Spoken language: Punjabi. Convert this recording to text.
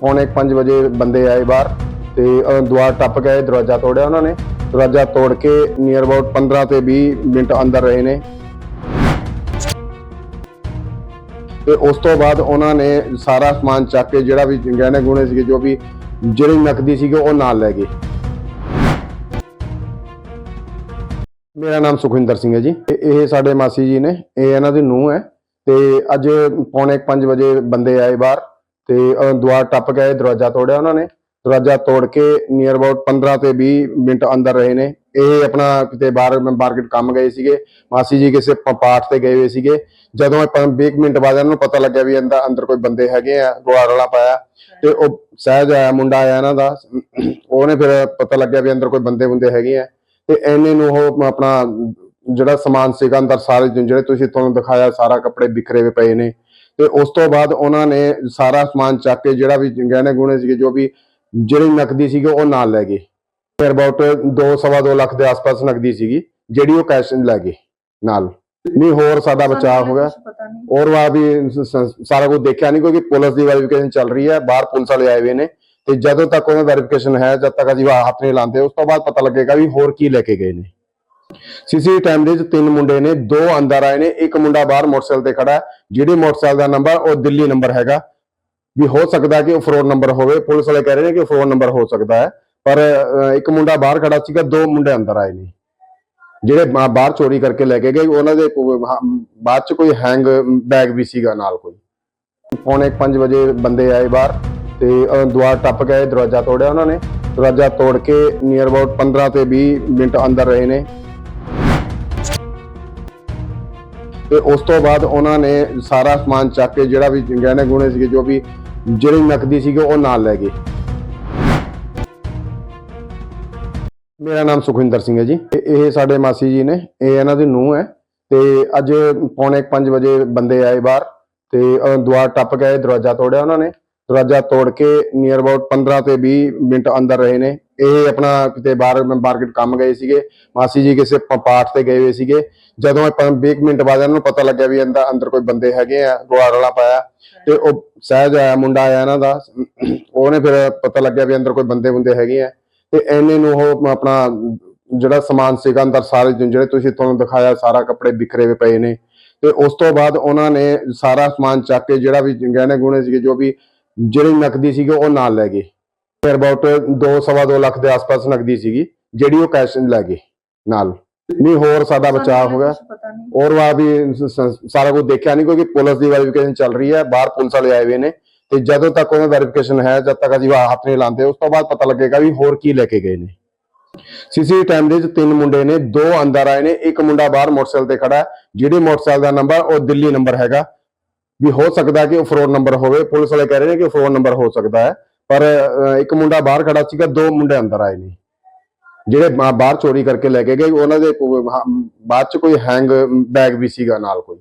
ਪੌਣੇ 5 ਵਜੇ ਬੰਦੇ ਆਏ ਬਾਹਰ ਤੇ ਅਹ, ਦੁਆਰ ਟੱਪ ਗਏ ਦਰਵਾਜ਼ਾ ਤੋੜਿਆ ਉਹਨਾਂ ਨੇ। ਦਰਵਾਜ਼ਾ ਤੋੜ ਕੇ ਨੀਅਰ ਅਬਾਊਟ 15 ਤੇ 20 ਮਿੰਟ ਅੰਦਰ ਰਹੇ ਨੇ। ਤੇ ਉਸ ਤੋਂ ਬਾਅਦ ਉਹਨਾਂ ਨੇ ਸਾਰਾ ਸਮਾਨ ਚੱਕ ਕੇ ਜਿਹੜਾ ਵੀ ਗਹਿਣੇ ਗੁਣੇ ਸੀਗੇ ਜੋ ਵੀ ਜਿਹੜੀ ਨਕਦੀ ਸੀਗੇ ਉਹ ਨਾਲ ਲੈ ਗਏ। ਮੇਰਾ ਨਾਮ ਸੁਖਵਿੰਦਰ ਸਿੰਘ ਹੈ ਜੀ। ਤੇ ਇਹ ਸਾਡੇ ਮਾਸੀ ਜੀ ਨੇ ਇਹ ਇਹਨਾਂ ਦੀ ਨੂੰਹ ਹੈ। ਤੇ ਅੱਜ ਪੌਣੇ 5 ਵਜੇ ਬੰਦੇ ਆਏ ਬਾਹਰ। ਤੇ ਦੁਆਰ ਟੱਪ ਗਏ ਦਰਵਾਜ਼ਾ ਤੋੜਿਆ ਉਹਨਾਂ ਨੇ। ਦਰਵਾਜ਼ਾ ਤੋੜ ਕੇ ਨੀਅਰ ਅਬਾਊਟ 15 ਤੇ 20 ਮਿੰਟ ਅੰਦਰ ਰਹੇ ਨੇ। ਇਹ ਆਪਣਾ ਕਿਤੇ ਬਾਹਰ ਮਾਰਕੀਟ ਕੰਮ ਗਏ ਸੀਗੇ। ਮਾਸੀ ਜੀ ਕਿਸੇ ਪਾਠ ਤੇ ਗਏ ਹੋਏ ਸੀਗੇ। ਜਦੋਂ 20 ਮਿੰਟ ਬਾਅਦ ਇਹਨਾਂ ਨੂੰ ਪਤਾ ਲੱਗਿਆ ਵੀ ਅੰਦਰ ਅੰਦਰ ਕੋਈ ਬੰਦੇ ਹੈਗੇ ਆ, ਗੁਆਰ ਵਾਲਾ ਪਾਇਆ। ਤੇ ਉਹ ਸਹਿਜ ਆਇਆ, ਮੁੰਡਾ ਆਇਆ ਇਹਨਾਂ ਦਾ। ਉਹਨੇ ਫਿਰ ਪਤਾ ਲੱਗਿਆ ਵੀ ਅੰਦਰ ਕੋਈ ਬੰਦੇ ਬੰਦੇ ਹੈਗੇ ਆ। ਤੇ ਐਨੇ ਨੂੰ ਉਹ ਆਪਣਾ ਜਿਹੜਾ ਸਮਾਨ ਸੀਗਾ ਅੰਦਰ ਸਾਰੇ ਜਿਹੜੇ ਤੁਸੀਂ ਤੁਹਾਨੂੰ ਦਿਖਾਇਆ, ਸਾਰਾ ਕੱਪੜੇ ਬਿਖਰੇ ਹੋਏ ਪਏ ਨੇ। ਤੇ ਉਸ ਤੋਂ ਬਾਅਦ ਉਹਨਾਂ ਨੇ ਸਾਰਾ ਸਮਾਨ ਚੱਕ ਕੇ ਜਿਹੜਾ ਵੀ ਗਹਿਣੇ ਗੁਣੇ ਸੀਗੇ ਜੋ ਵੀ ਜਿਹੜੀ ਨਕਦੀ ਸੀਗੀ ਉਹ ਨਾਲ ਲੈ ਗਏ। ਫਿਰ ਅਬਾਊਟ 2.5 ਲੱਖ ਦੇ ਆਸ-ਪਾਸ ਨਕਦੀ ਸੀਗੀ ਜਿਹੜੀ ਉਹ ਕੈਸ਼ ਲੈ ਗਏ ਨਾਲ। ਨਹੀਂ ਹੋਰ ਸਾਡਾ ਬਚਾਅ ਹੋ ਗਿਆ। ਔਰ ਵਾ ਵੀ ਸਾਰਾ ਕੁਝ ਦੇਖਿਆ ਨਹੀਂ ਕਿਉਂਕਿ ਪੁਲਿਸ ਦੀ ਵੈਰੀਫਿਕੇਸ਼ਨ ਚੱਲ ਰਹੀ ਹੈ ਬਾਹਰ ਪੁਲਿਸ ਵਾਲੇ ਆਏ ਹੋਏ ਨੇ ਤੇ ਜਦੋਂ ਤੱਕ ਉਹਨਾਂ ਵੈਰੀਫਿਕੇਸ਼ਨ ਹੈ ਜਦ ਤੱਕ ਅਸੀਂ ਹੱਥ ਨਹੀਂ ਲਾਉਂਦੇ ਉਸ ਤੋਂ ਬਾਅਦ ਪਤਾ ਲੱਗੇਗਾ ਵੀ ਹੋਰ ਕੀ ਲੈ ਕੇ ਗਏ ਨੇ। ਸੀਸੀ ਕੈਮਰੇ 'ਚ ਤਿੰਨ ਮੁੰਡੇ ਨੇ ਦੋ ਅੰਦਰ ਆਏ ਨੇ ਇੱਕ ਮੁੰਡਾ ਬਾਹਰ ਮੋਟਰਸਾਈਕਲ ਤੇ ਖੜਾ ਜਿਹੜੇ ਮੋਟਰਸਾਈਕਲ ਦਾ ਨੰਬਰ ਉਹ ਦਿੱਲੀ ਨੰਬਰ ਹੈਗਾ। ਵੀ ਹੋ ਸਕਦਾ ਕਿ ਉਹ ਫਰੋਡ ਨੰਬਰ ਹੋਵੇ ਪੁਲਿਸ ਵਾਲੇ ਕਹਿ ਰਹੇ ਨੇ ਕਿ ਫਰੋਡ ਨੰਬਰ ਹੋ ਸਕਦਾ ਹੈ ਪਰ ਇੱਕ ਮੁੰਡਾ ਬਾਹਰ ਖੜਾ ਸੀਗਾ ਦੋ ਮੁੰਡੇ ਅੰਦਰ ਆਏ ਨੇ। ਜਿਹੜੇ ਬਾਹਰ ਚੋਰੀ ਕਰਕੇ ਲੈ ਕੇ ਗਏ ਉਹਨਾਂ ਦੇ ਬਾਅਦ ਚ ਕੋਈ ਹੈਂਗ ਬੈਗ ਵੀ ਸੀਗਾ ਨਾਲ ਕੋਈ। ਪੌਣੇ 5 ਵਜੇ ਬੰਦੇ ਆਏ ਬਾਹਰ ਤੇ ਅਹ, ਦੁਆਰ ਟੱਪ ਗਏ ਦਰਵਾਜ਼ਾ ਤੋੜਿਆ ਉਹਨਾਂ ਨੇ। ਦਰਵਾਜ਼ਾ ਤੋੜ ਕੇ ਨੀਅਰ ਅਬਾਊਟ 15 ਤੇ 20 ਮਿੰਟ ਅੰਦਰ ਰਹੇ ਨੇ। ਤੇ ਉਸ ਤੋਂ ਬਾਅਦ ਉਹਨਾਂ ਨੇ ਸਾਰਾ ਸਮਾਨ ਚੱਕ ਕੇ ਜਿਹੜਾ ਵੀ ਗਹਿਣੇ ਗੁਣੇ ਸੀਗੇ ਜੋ ਵੀ ਜਿਹੜੀ ਨਕਦੀ ਸੀਗੀ ਉਹ ਨਾਲ ਲੈ ਗਏ। ਮੇਰਾ ਨਾਮ ਸੁਖਵਿੰਦਰ ਸਿੰਘ ਹੈ ਜੀ। ਤੇ ਇਹ ਸਾਡੇ ਮਾਸੀ ਜੀ ਨੇ ਇਹ ਇਹਨਾਂ ਦੀ ਨੂੰਹ ਹੈ। ਤੇ ਅੱਜ ਪੌਣੇ 5 ਵਜੇ ਬੰਦੇ ਆਏ ਬਾਹਰ ਤੇ ਅਹ, ਦੁਆਰ ਟੱਪ ਗਏ ਦਰਵਾਜ਼ਾ ਤੋੜਿਆ ਉਹਨਾਂ ਨੇ। ਦਰਵਾਜ਼ਾ ਤੋੜ ਕੇ ਨੀਅਰ ਅਬਾਊਟ 15 ਤੇ 20 ਮਿੰਟ ਅੰਦਰ ਰਹੇ ਨੇ। ਇਹ ਆਪਣਾ ਕਿਤੇ ਬਾਹਰ ਮਾਰਕੀਟ ਕੰਮ ਗਏ ਸੀਗੇ। ਮਾਸੀ ਜੀ ਕਿਸੇ ਪਾਠ ਤੇ ਗਏ ਹੋਏ ਸੀਗੇ। ਜਦੋਂ 20 ਮਿੰਟ ਬਾਅਦ ਇਹਨਾਂ ਨੂੰ ਪਤਾ ਲੱਗਿਆ ਵੀ ਅੰਦਰ ਅੰਦਰ ਕੋਈ ਬੰਦੇ ਹੈਗੇ ਆ, ਗੁਆਰ ਵਾਲਾ ਪਾਇਆ। ਤੇ ਉਹ ਸਹਿਜ ਆਇਆ, ਮੁੰਡਾ ਆਇਆ ਇਹਨਾਂ ਦਾ। ਉਹਨੇ ਫਿਰ ਪਤਾ ਲੱਗਿਆ ਵੀ ਅੰਦਰ ਕੋਈ ਬੰਦੇ ਬੰਦੇ ਹੈਗੇ ਆ। ਤੇ ਐਨੇ ਨੂੰ ਉਹ ਆਪਣਾ ਜਿਹੜਾ ਸਮਾਨ ਸੀਗਾ ਅੰਦਰ ਸਾਰੇ ਜਿਹੜੇ ਤੁਸੀਂ ਤੁਹਾਨੂੰ ਦਿਖਾਇਆ, ਸਾਰਾ ਕੱਪੜੇ ਬਿਖਰੇ ਹੋਏ ਪਏ ਨੇ। ਤੇ ਉਸ ਤੋਂ ਬਾਅਦ ਉਹਨਾਂ ਨੇ ਸਾਰਾ ਸਮਾਨ ਚੱਕ ਕੇ ਜਿਹੜਾ ਵੀ ਗਹਿਣੇ ਗੁਣੇ ਸੀਗੇ, ਜੋ ਵੀ ਜਿਹੜੀ ਨਕਦੀ ਸੀਗੀ ਉਹ ਨਾਲ ਲੈ ਗਏ। ਫਿਰ ਅਬਾਊਟ 2.5 ਲੱਖ ਦੇ ਆਸ-ਪਾਸ ਨਕਦੀ ਸੀਗੀ ਜਿਹੜੀ ਉਹ ਕੈਸ਼ ਲੈ ਗਏ ਨਾਲ। ਨਹੀਂ ਹੋਰ ਸਾਡਾ ਬਚਾਅ ਹੋ ਗਿਆ। ਔਰ ਵਾ ਵੀ ਸਾਰਾ ਕੁਝ ਦੇਖਿਆ ਨਹੀਂ ਕਿਉਂਕਿ ਪੁਲਿਸ ਦੀ ਵੈਰੀਫਿਕੇਸ਼ਨ ਚੱਲ ਰਹੀ ਹੈ। ਬਾਹਰ ਪੁਲਿਸ ਵਾਲੇ ਆਏ ਹੋਏ ਨੇ ਤੇ ਜਦੋਂ ਤੱਕ ਉਹਨਾਂ ਵੈਰੀਫਿਕੇਸ਼ਨ ਹੈ ਜਦ ਤੱਕ ਅਸੀਂ ਹੱਥ ਨਹੀਂ ਲਾਉਂਦੇ ਉਸ ਤੋਂ ਬਾਅਦ ਪਤਾ ਲੱਗੇਗਾ ਵੀ ਹੋਰ ਕੀ ਲੈ ਕੇ ਗਏ ਨੇ। ਸੀਸੀ ਕੈਮਰੇ 'ਚ ਤਿੰਨ ਮੁੰਡੇ ਨੇ ਦੋ ਅੰਦਰ ਆਏ ਨੇ ਇੱਕ ਮੁੰਡਾ ਬਾਹਰ ਮੋਟਰਸਾਈਕਲ ਤੇ ਖੜਾ ਹੈ ਜਿਹੜੇ ਮੋਟਰਸਾਈਕਲ ਦਾ ਨੰਬਰ ਉਹ ਦਿੱਲੀ ਨੰਬਰ ਹੈਗਾ। ਵੀ ਹੋ ਸਕਦਾ ਕਿ ਉਹ ਫਰੋਡ ਨੰਬਰ ਹੋਵੇ। ਪੁਲਿਸ ਵਾਲੇ ਕਹਿ ਰਹੇ ਨੇ ਕਿ ਫਰੋਡ ਨੰਬਰ ਹੋ ਸਕਦਾ ਹੈ। ਪਰ ਇੱਕ ਮੁੰਡਾ ਬਾਹਰ ਖੜਾ ਸੀਗਾ, ਦੋ ਮੁੰਡੇ ਅੰਦਰ ਆਏ ਨੇ। ਜਿਹੜੇ ਬਾਹਰ ਚੋਰੀ ਕਰਕੇ ਲੈ ਕੇ ਗਏ। ਉਹਨਾਂ ਦੇ ਬਾਅਦ ਚ ਕੋਈ ਹੈਂਗ ਬੈਗ ਵੀ ਸੀਗਾ ਨਾਲ ਕੋਈ।